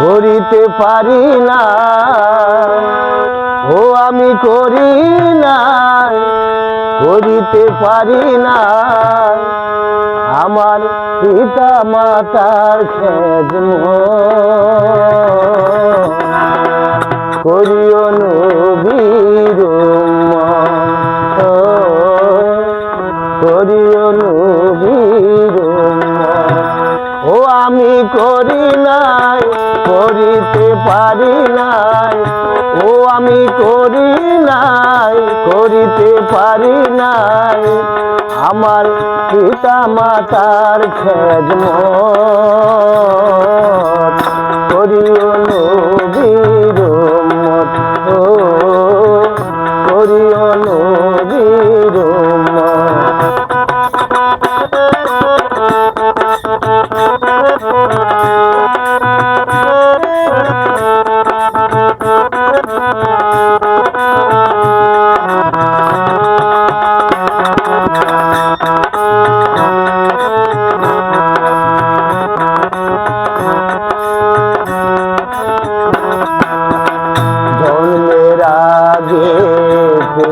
করিতে পারি না। ও, আমি করি না। করিতে পারি না। আমার পিতা মাতার খেজম করিও নবীর করিও নবীর করি নাই, করিতে পারি নাই। ও, আমি করি নাই, করিতে পারি নাই। আমার পিতা মাতার খেজম করিও নবীর মত করিও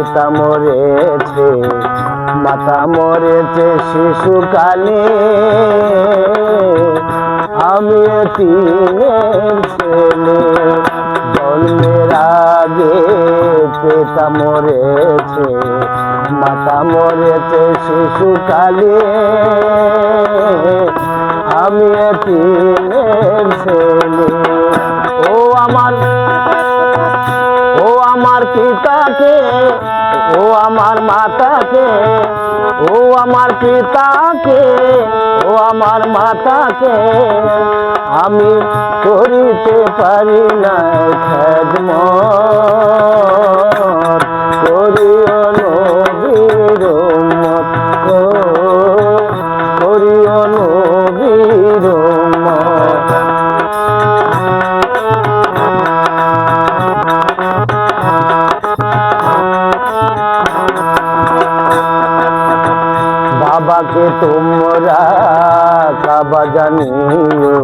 পিতা মরেছে, মাতা মরেছে শিশুকালে আমি তিনের ছেলে, জন্মের আগে পিতা মরেছে, মাতা মরেছে শিশুকালে আমি তিনের ছেলে। ও আমার পিতাকে ও আমার মাতাকে, ও আমার পিতাকে, ও আমার মাতাকে, আমি করিতে পারি না খেদম বাবাকে তোমরা কাবা জানিও,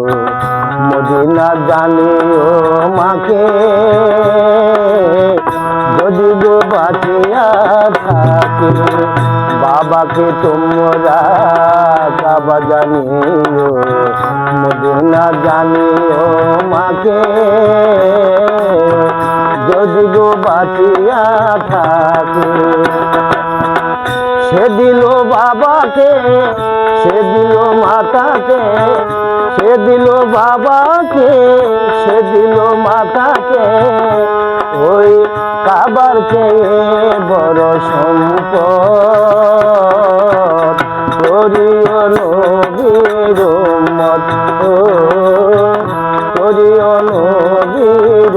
মদিনা জানিও মাকে। যদি গো বাঁচিয়া থাকে, বাবাকে তোমরা কাবা জানিও, মদিনা জানিও মাকে। যদি গো বাঁচিয়া থাকে সে দিল বাবাকে সে দিল মাতাকে সে দিল বাবাকে সে দিল মাতাকে, ওই কাবার চেয়ে বড় সম্পদ। করিও নবীর মত করিও নবীর